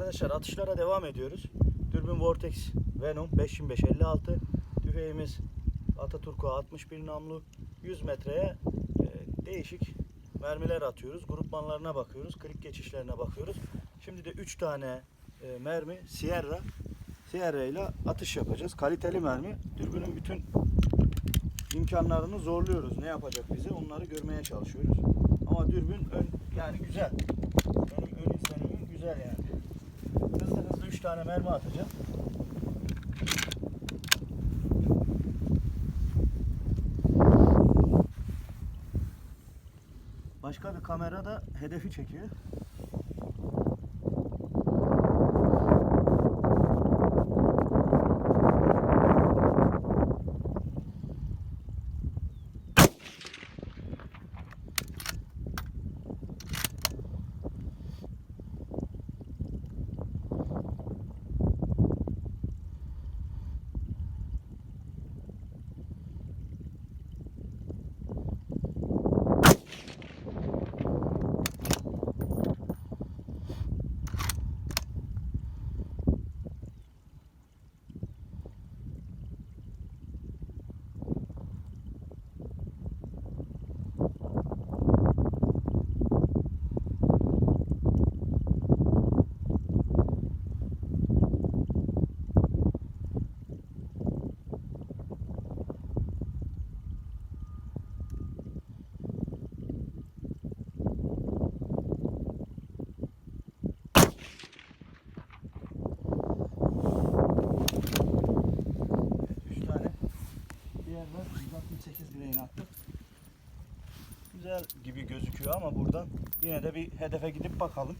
Arkadaşlar atışlara devam ediyoruz. Dürbün Vortex Venom 5556. Tüfeğimiz Ataturku 61 namlu. 100 metreye e, değişik mermiler atıyoruz. Grupmanlarına bakıyoruz. Klik geçişlerine bakıyoruz. Şimdi de 3 tane e, mermi Sierra Sierra ile atış yapacağız. Kaliteli mermi. Dürbünün bütün imkanlarını zorluyoruz. Ne yapacak bize? Onları görmeye çalışıyoruz. Ama dürbün ön, yani güzel. Benim ön izlenimim güzel yani. Hızlı hızlı 3 tane mermi atacağım. Başka bir kamera da hedefi çekiyor. Evet, 3 tane. Diğerler 168 bireyin attı. Güzel gibi gözüküyor ama buradan yine de bir hedefe gidip bakalım.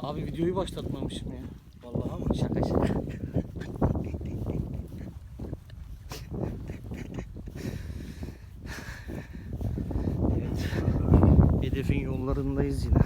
Abi videoyu başlatmamışım ya. Vallahi ama Şaka şaka. evet. Hedefin yollarındayız yine.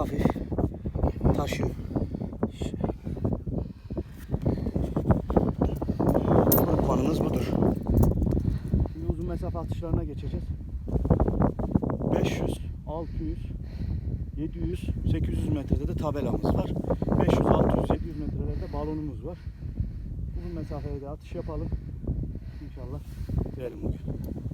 Hafif taşıyor. Konumuz budur. Şimdi uzun mesafe atışlarına geçeceğiz. 500, 600, 700, 800 metrede de tabelamız var. 500, 600, 700 metrelerde balonumuz var. Uzun mesafeye de atış yapalım. İnşallah bitirelim bugün.